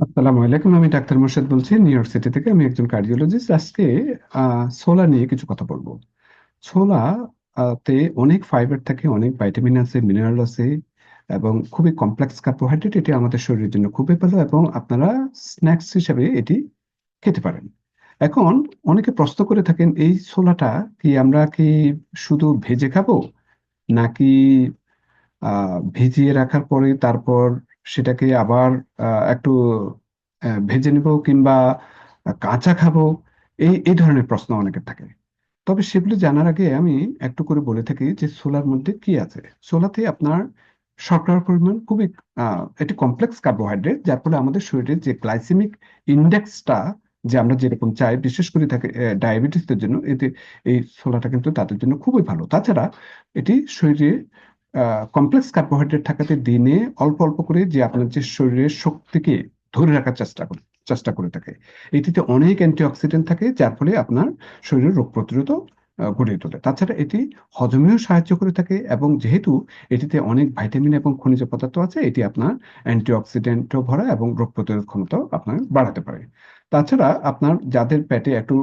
আসসালামু আলাইকুম, আমি ডাক্তার মোর্শেদ বলছি, নিউ ইয়র্ক সিটি থেকে। আমি একজন কার্ডিওলজিস্ট। আজকে ছোলা নিয়ে কিছু কথা বলব। ছোলা তে অনেক ফাইবার থাকে, অনেক ভাইটামিন আছে মিনারেল আছে, এবং খুবই কমপ্লেক্স কার্বোহাইড্রেট এটি আমাদের শরীরের জন্য খুবই ভালো এবং আপনারা স্ন্যাক্স হিসেবে এটি খেতে পারেন। এখন, অনেকে প্রশ্ন করে থাকেন, এই ছোলাটা কি আমরা কি শুধু ভেজে খাব? নাকি আহ ভিজিয়ে রাখার পরে তারপর সেটাকে আবার একটু ভেজে নিব কিংবা কাঁচা খাব, এই এই ধরনের প্রশ্ন অনেকের থাকে। তবে সেগুলো জানার আগে আমি একটু করে বলে থাকি যে ছোলার মধ্যে কি আছে? ছোলাতে আপনার শর্করার পরিমাণ খুবই একটি কমপ্লেক্স কার্বোহাইড্রেট যার ফলে আমাদের শরীরের যে গ্লাইসেমিক ইন্ডেক্সটা যে আমরা যেরকম চাই, বিশেষ করে থাকে ডায়াবেটিসদের জন্য, এতে এই ছোলাটা কিন্তু তাদের জন্য খুবই ভালো। তাছাড়া এটি শরীরে কমপ্লেক্স কার্বোহাইড্রেট থাকাতে দিনে অল্প অল্প করে যে আপনার যে শরীরের শক্তিকে ধরে রাখার চেষ্টা করে চেষ্টা করে থাকে। এটিতে অনেক অ্যান্টিঅক্সিডেন্ট থাকে, যার ফলে আপনার শরীরের রোগ প্রতিরোধ গড়িয়ে তোলে। তাছাড়া এটি হজমেও সাহায্য করে থাকে এবং যেহেতু এটিতে অনেক ভাইটামিন এবং খনিজ পদার্থ আছে, এটি আপনার অ্যান্টিঅক্সিডেন্টও ভরা এবং রোগ প্রতিরোধ ক্ষমতাও আপনার বাড়াতে পারে। তাছাড়া আপনার যাদের পেটে একটু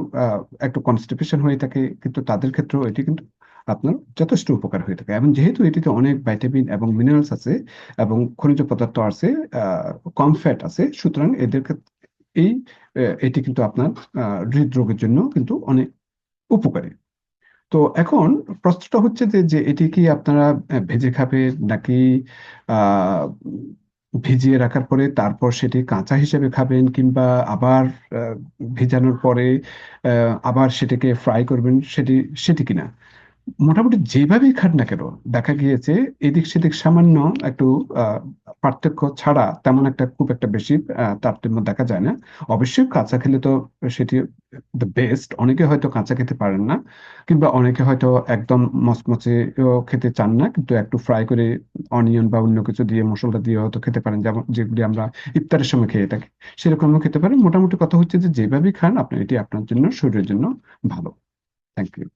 একটু কনস্টিপেশন হয়ে থাকে, কিন্তু তাদের ক্ষেত্রেও এটি কিন্তু আপনার যথেষ্ট উপকার হয়ে থাকে। এবং যেহেতু এটিতে অনেক ভাইটামিন এবং মিনারেলস আছে এবং খনিজ পদার্থ আছে কম ফ্যাট আছে, সুতরাং এদের এই এটি কিন্তু আপনার হৃদরোগের জন্য কিন্তু অনেক উপকারী। তো এখন প্রশ্নটা হচ্ছে যে যে এটি কি আপনারা ভেজে খাবেন নাকি ভিজিয়ে রাখার পরে তারপর সেটি কাঁচা হিসেবে খাবেন কিংবা আবার ভিজানোর পরে আবার সেটাকে ফ্রাই করবেন, সেটি সেটি কিনা? মোটামুটি যেভাবেই খান না কেন, দেখা গিয়েছে এদিক সেদিক সামান্য একটু পার্থক্য ছাড়া তেমন একটা খুব একটা বেশি তারতম্য দেখা যায় না। অবশ্যই কাঁচা খেলে তো সেটি দ্য বেস্ট অনেকে হয়তো কাঁচা খেতে পারেন না, কিংবা অনেকে হয়তো একদম মচমচেও খেতে চান না, কিন্তু একটু ফ্রাই করে অনিয়ন বা অন্য কিছু দিয়ে, মশলা দিয়ে হয়তো খেতে পারেন, যেমন যেগুলি আমরা ইফতারের সময় খেয়ে থাকি। সেরকমও খেতে পারেন। মোটামুটি কথা হচ্ছে যে, যেভাবেই খান আপনি এটি আপনার জন্য, শরীরের জন্য ভালো। Thank you